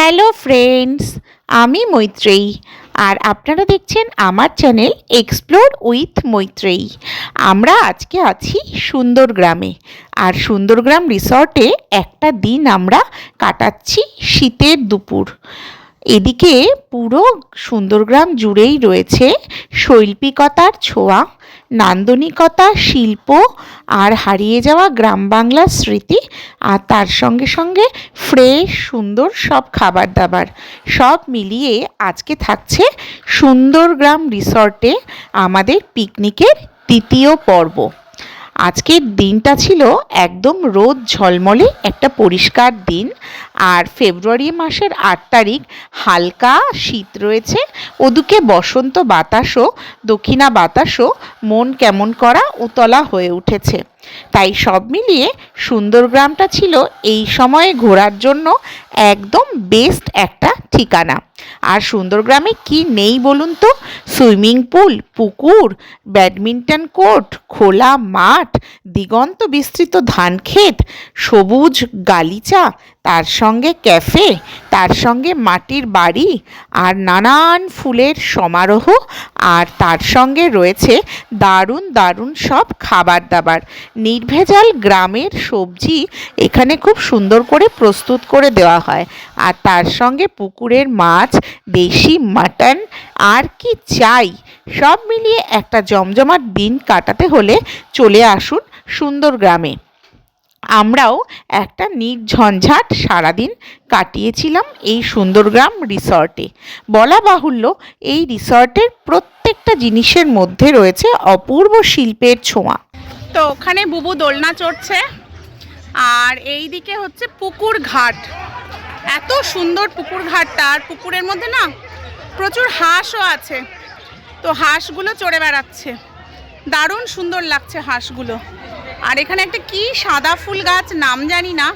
Hello friends, আমি মৈত্রেয়ী আর আপনারা দেখছেন আমার চ্যানেল এক্সপ্লোর উইথ মৈত্রেয়ী। আমরা আজকে আছি সুন্দরগ্রামে আর সুন্দরগ্রাম রিসর্টে একটা দিন আমরা কাটাচ্ছি শীতের দুপুর। এদিকে পুরো সুন্দরগ্রাম জুড়েই রয়েছে শৈল্পিকতার ছোঁয়া। নান্দনিকতা, শিল্প আর হারিয়ে যাওয়া গ্রাম বাংলার স্মৃতি আর তার সঙ্গে সঙ্গে ফ্রেশ সুন্দর সব খাবার দাবার। সব মিলিয়ে আজকে থাকছে সুন্দরগ্রাম রিসর্টে আমাদের পিকনিকের দ্বিতীয় পর্ব। আজকের দিনটা ছিল একদম রোদ ঝলমলে, একটা পরিষ্কার দিন। আর ফেব্রুয়ারি মাসের আট তারিখ হালকা শীত রয়েছে। ওদিকে বসন্ত বাতাসও, দক্ষিণা বাতাসও মন কেমন করা উতলা হয়ে উঠেছে। তাই সব মিলিয়ে সুন্দরগ্রামটা ছিল এই সময়ে ঘোরার জন্য একদম বেস্ট একটা ঠিকানা। আর সুন্দরগ্রামে কি নেই বলুন তো? সুইমিং পুল, পুকুর, ব্যাডমিন্টন কোর্ট, খোলা মাঠ, দিগন্ত বিস্তৃত ধান ক্ষেত, সবুজ গালিচা, তার সঙ্গে ক্যাফে, তার সঙ্গে মাটির বাড়ি আর নানান ফুলের সমারোহ আর তার সঙ্গে রয়েছে দারুণ দারুণ সব খাবার দাবার। নির্ভেজাল গ্রামের সবজি এখানে খুব সুন্দর করে প্রস্তুত করে দেওয়া হয়। আর তার সঙ্গে পুকুরের মাছ, দেশি মাটন আর কি চাই, সব মিলিয়ে একটা জমজমাট দিন কাটাতে হলে চলে আসুন সুন্দর গ্রামে। আমরাও একটা নির্ঝঞ্ঝাট সারাদিন কাটিয়েছিলাম এই সুন্দরগ্রাম রিসর্টে। বলা বাহুল্য, এই রিসর্টের প্রত্যেকটা জিনিসের মধ্যে রয়েছে অপূর্ব শিল্পের ছোঁয়া। তো ওখানে বুবু দোলনা চড়ছে। আর এই দিকে হচ্ছে পুকুর ঘাট। এত সুন্দর পুকুর ঘাটটা, আর পুকুরের মধ্যে না প্রচুর হাঁসও আছে। তো হাঁসগুলো চড়ে বেড়াচ্ছে। দারুণ সুন্দর লাগছে হাঁসগুলো। আর এখানে একটা কি সাদা ফুল গাছ, নাম জানি না,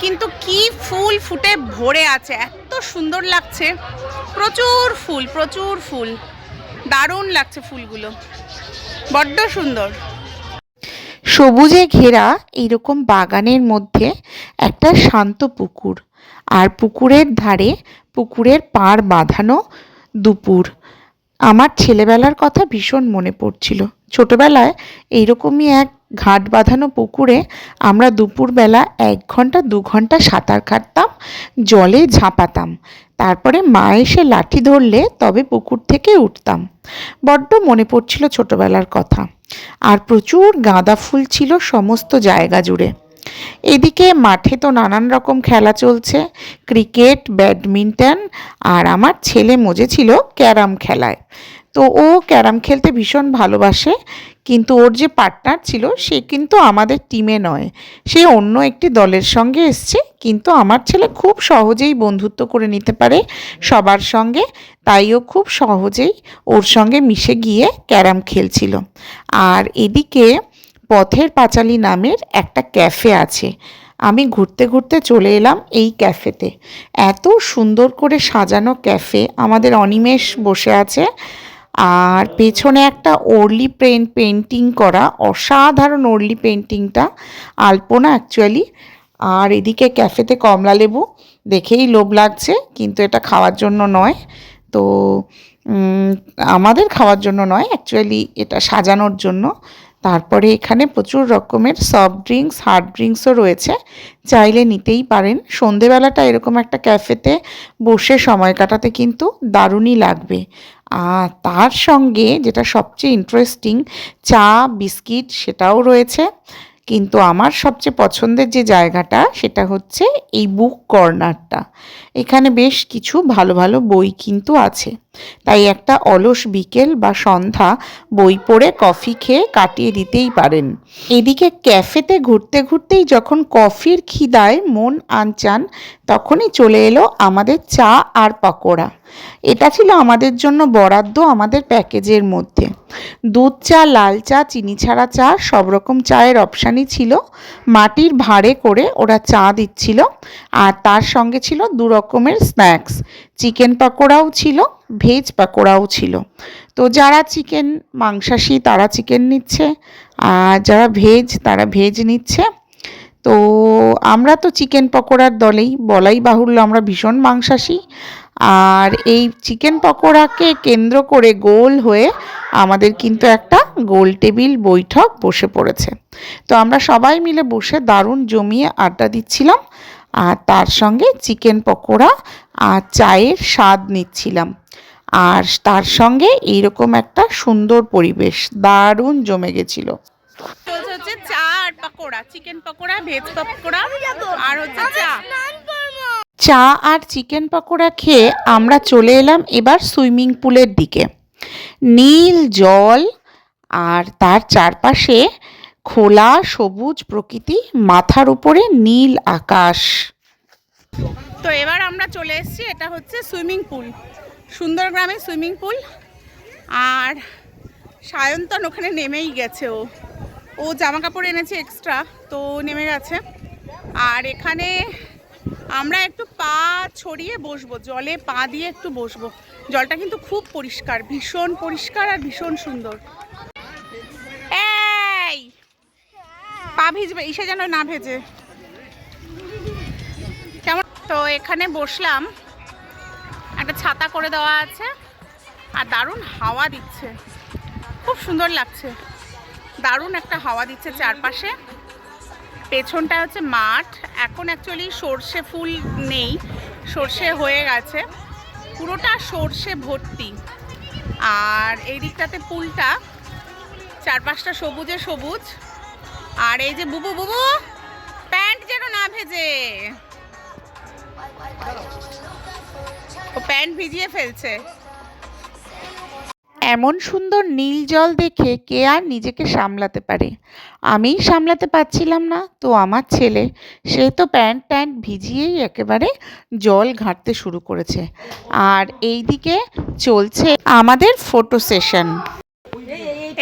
কিন্তু কি ফুল ফুটে ভরে আছে, এত সুন্দর লাগছে। প্রচুর ফুল প্রচুর ফুল। দারুণ লাগছে ফুলগুলো। বড্ড সুন্দর। সবুজে ঘেরা এইরকম বাগানের মধ্যে একটা শান্ত পুকুর। আর পুকুরের ধারে পুকুরের পাড় বাঁধানো দুপুর। আমার ছেলেবেলার কথা ভীষণ মনে পড়ছিল। ছোটবেলায় এইরকমই এক ঘাট বাঁধানো পুকুরে আমরা দুপুরবেলা এক ঘণ্টা, দু ঘণ্টা সাঁতার কাটতাম, জলে ঝাঁপাতাম। তারপরে মা এসে লাঠি ধরলে তবে পুকুর থেকে উঠতাম। বড্ড মনে পড়ছিল ছোটবেলার কথা। আর প্রচুর গাঁদা ফুল ছিল সমস্ত জায়গা জুড়ে। এদিকে মাঠে তো নানান রকম খেলা চলছে, ক্রিকেট, ব্যাডমিন্টন আর আমার ছেলে মজে ছিল ক্যারাম খেলায়। তো ও ক্যারাম খেলতে ভীষণ ভালোবাসে, কিন্তু ওর যে পার্টনার ছিল সে কিন্তু আমাদের টিমে নয়। সে অন্য একটি দলের সঙ্গে এসছে, কিন্তু আমার ছেলে খুব সহজেই বন্ধুত্ব করে নিতে পারে সবার সঙ্গে, তাই ও খুব সহজেই ওর সঙ্গে মিশে গিয়ে ক্যারাম খেলছিল। আর এদিকে পথের পাঁচালী নামের একটা ক্যাফে আছে। আমি ঘুরতে ঘুরতে চলে এলাম এই ক্যাফেতে এত সুন্দর করে সাজানো ক্যাফে আমাদের অনিমেষ বসে আছে। আর পেছনে একটা ওরলি পেন পেন্টিং করা, অসাধারণ ওরলি পেন্টিংটা আলপনা অ্যাকচুয়ালি আর এদিকে ক্যাফেতে কমলা লেবু, দেখেই লোভ লাগছে, কিন্তু এটা খাওয়ার জন্য নয়। তো আমাদের খাওয়ার জন্য নয় অ্যাকচুয়ালি এটা সাজানোর জন্য। তারপরে এখানে প্রচুর রকমের সফট ড্রিঙ্কস হার্ড ড্রিঙ্কসও রয়েছে। চাইলে নিতেই পারেন। সন্ধেবেলাটা এরকম একটা ক্যাফেতে বসে সময় কাটাতে কিন্তু দারুণই লাগবে। তার সঙ্গে যেটা সবচেয়ে ইন্টারেস্টিং চা, বিস্কিট সেটাও রয়েছে। কিন্তু আমার সবচেয়ে পছন্দের যে জায়গাটা সেটা হচ্ছে এই বুক কর্নারটা। এখানে বেশ কিছু ভালো ভালো বই কিন্তু আছে। তাই একটা অলস বিকেল বা সন্ধ্যা বই পড়ে কফি খেয়ে কাটিয়ে দিতেই পারেন। এদিকে ক্যাফেতে ঘুরতে ঘুরতেই যখন কফির খিদায় মন আনচান, তখনই চলে এলো আমাদের চা আর পকোড়া। এটা ছিল আমাদের জন্য বরাদ্দ আমাদের প্যাকেজের মধ্যে। দুধ চা, লাল চা, চিনি ছাড়া চা, সব রকম চায়ের অপশানই ছিল। মাটির ভাঁড়ে করে ওরা চা দিচ্ছিল। আর তার সঙ্গে ছিল দু রকমের স্ন্যাক্স। চিকেন পাকোড়াও ছিল, ভেজ পাকোড়াও ছিল। তো যারা চিকেন মাংসাশী তারা চিকেন নিচ্ছে, আর যারা ভেজ তারা ভেজ নিচ্ছে। তো আমরা তো চিকেন পকোড়ার দলেই, বলাই বাহুল্য আমরা ভীষণ মাংসাশী। আর এই চিকেন পকোড়াকে কেন্দ্র করে গোল হয়ে আমাদের কিন্তু একটা গোল টেবিল বৈঠক বসে পড়েছে। তো আমরা সবাই মিলে বসে দারুণ জমিয়ে আড্ডা দিচ্ছিলাম। আর তার সঙ্গে চিকেন পকোড়া আর চায়ের স্বাদ নিচ্ছিলাম। আর তার সঙ্গে এইরকম একটা সুন্দর পরিবেশ দারুণ জমে গেছিল। হচ্ছে চা আর পকোড়া চিকেন পকোড়া ভেজ পকোড়া আর হচ্ছে চা। চা আর চিকেন পকোড়া খেয়ে আমরা চলে এলাম এবার সুইমিং পুলের দিকে। নীল জল আর তার চারপাশে খোলা, সবুজ প্রকৃতি, মাথার উপরে নীল আকাশ। তো এবার আমরা চলে এসেছি, এটা হচ্ছে সুইমিং পুল, সুন্দরগ্রামে সুইমিং পুল। আর সায়ন্তন ওখানে নেমেই গেছে ও। ও জামা কাপড় এনেছে এক্সট্রা তো নেমে গেছে। আর এখানে আমরা একটু পা ছড়িয়ে বসবো, জলে পা দিয়ে একটু বসবো। জলটা কিন্তু খুব পরিষ্কার, ভীষণ পরিষ্কার আর ভীষণ সুন্দর এই পা ভিজবে ইসে যেন না ভেজে। কেমন? তো এখানে বসলাম। একটা ছাতা করে দেওয়া আছে। আর দারুণ হাওয়া দিচ্ছে। খুব সুন্দর লাগছে। দারুণ একটা হাওয়া দিচ্ছে চারপাশে। পেছনটা হচ্ছে মাঠ। এখন অ্যাকচুয়ালি সর্ষে ফুল নেই। সর্ষে হয়ে গেছে। পুরোটা সর্ষে ভর্তি। আর এই দিকটাতে পুলটা। চারপাশটা সবুজে সবুজ। আর এই যে বুবু বুবু, প্যান্ট যেন না ভেজে। ও প্যান্ট ভিজিয়ে ফেলছে। এমন সুন্দর নীল জল দেখে কে আর নিজেকে সামলাতে পারে? আমিই সামলাতে পারছিলাম না, তো আমার ছেলে, সে তো প্যান্ট ট্যান্ট ভিজিয়েই একেবারে জল ঘাঁটতে শুরু করেছে। আর এই দিকে চলছে আমাদের ফটো সেশন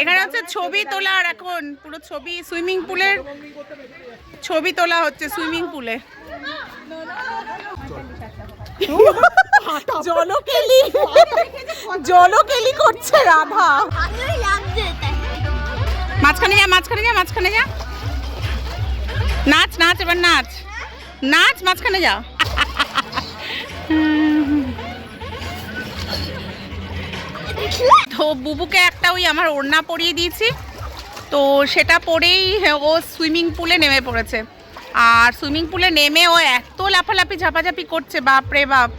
এখানে হচ্ছে ছবি তোলার এখন পুরো ছবি সুইমিং পুলের ছবি তোলা হচ্ছে সুইমিং পুলে। জলকেলি। জলকেলি করছে রাধা। মাঝখানে যা মাঝখানে যা মাঝখানে যা। নাচ নাচ এবার নাচ। নাচ মাঝখানে যা। তো বুবুকে একটা ওই আমার ওড়না পরিয়ে দিয়েছি। তো সেটা পরেই ও সুইমিং পুলে নেমে পড়েছে। আর সুইমিং পুলে নেমে ও এত লাফালাফি, ঝাপাঝাপি করছে, বাপ রে বাপ।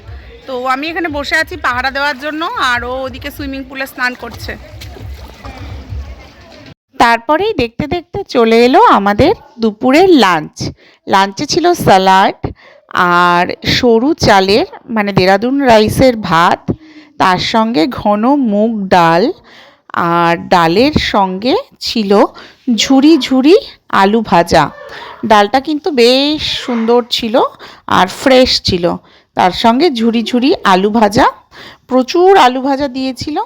তো আমি এখানে বসে আছি পাহারা দেওয়ার জন্য, আর ও ওদিকে সুইমিং পুলে স্নান করছে। তারপরেই দেখতে দেখতে চলে এলো আমাদের দুপুরের লাঞ্চ লাঞ্চে ছিল স্যালাড আর সরু চালের মানে দেরাদুন রাইসের ভাত, তার সঙ্গে ঘন মুগ ডাল আর ডালের সঙ্গে ছিল ঝুরি ঝুরি আলু ভাজা। ডালটা কিন্তু বেশ সুন্দর ছিল আর ফ্রেশ ছিল। তার সঙ্গে ঝুরি ঝুরি আলু ভাজা। প্রচুর আলু ভাজা দিয়েছিল।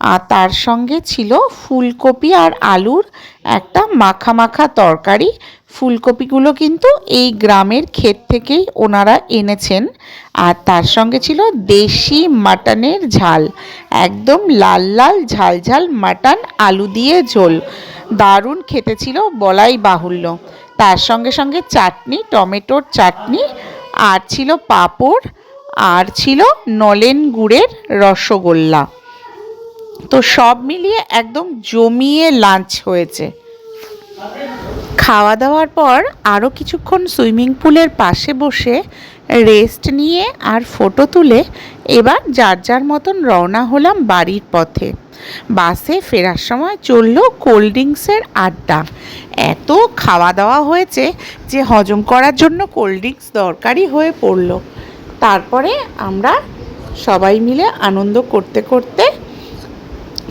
আর তার সঙ্গে ছিল ফুলকপি আর আলুর একটা মাখা মাখা তরকারি। ফুলকপিগুলো কিন্তু এই গ্রামের ক্ষেত থেকেই ওনারা এনেছেন। আর তার সঙ্গে ছিল দেশি মাটনের ঝাল, একদম লাল লাল ঝাল ঝাল মাটন আলু দিয়ে ঝোল। দারুণ খেতে ছিল বলাই বাহুল্য। তার সঙ্গে সঙ্গে চাটনি, টমেটোর চাটনি, আর ছিল পাঁপড়, আর ছিল নলেন গুড়ের রসগোল্লা। তো সব মিলিয়ে একদম জমিয়ে লাঞ্চ হয়েছে। খাওয়া দাওয়ার পর আরও কিছুক্ষণ সুইমিং পুলের পাশে বসে রেস্ট নিয়ে আর ফটো তুলে এবার যার যার মতন রওনা হলাম বাড়ির পথে। বাসে ফেরার সময় চলল কোল্ড ড্রিঙ্কসের আড্ডা। এত খাওয়া দাওয়া হয়েছে যে হজম করার জন্য কোল্ড ড্রিঙ্কস দরকারই হয়ে পড়ল। তারপরে আমরা সবাই মিলে আনন্দ করতে করতে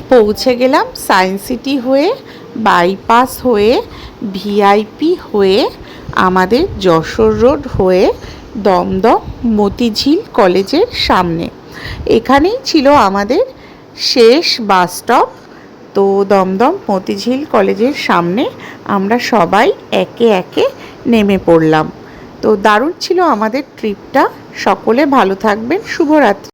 পৌঁছে গেলাম সায়েন্স সিটি হয়ে, বাইপাস হয়ে, ভিআইপি হয়ে, আমাদের যশোর রোড হয়ে দমদম মতিঝিল কলেজের সামনে। এখানেই ছিল আমাদের শেষ বাস স্টপ। তো দমদম মতিঝিল কলেজের সামনে আমরা সবাই একে একে নেমে পড়লাম। তো দারুণ ছিল আমাদের ট্রিপটা। সকলে ভালো থাকবেন। শুভরাত্রি।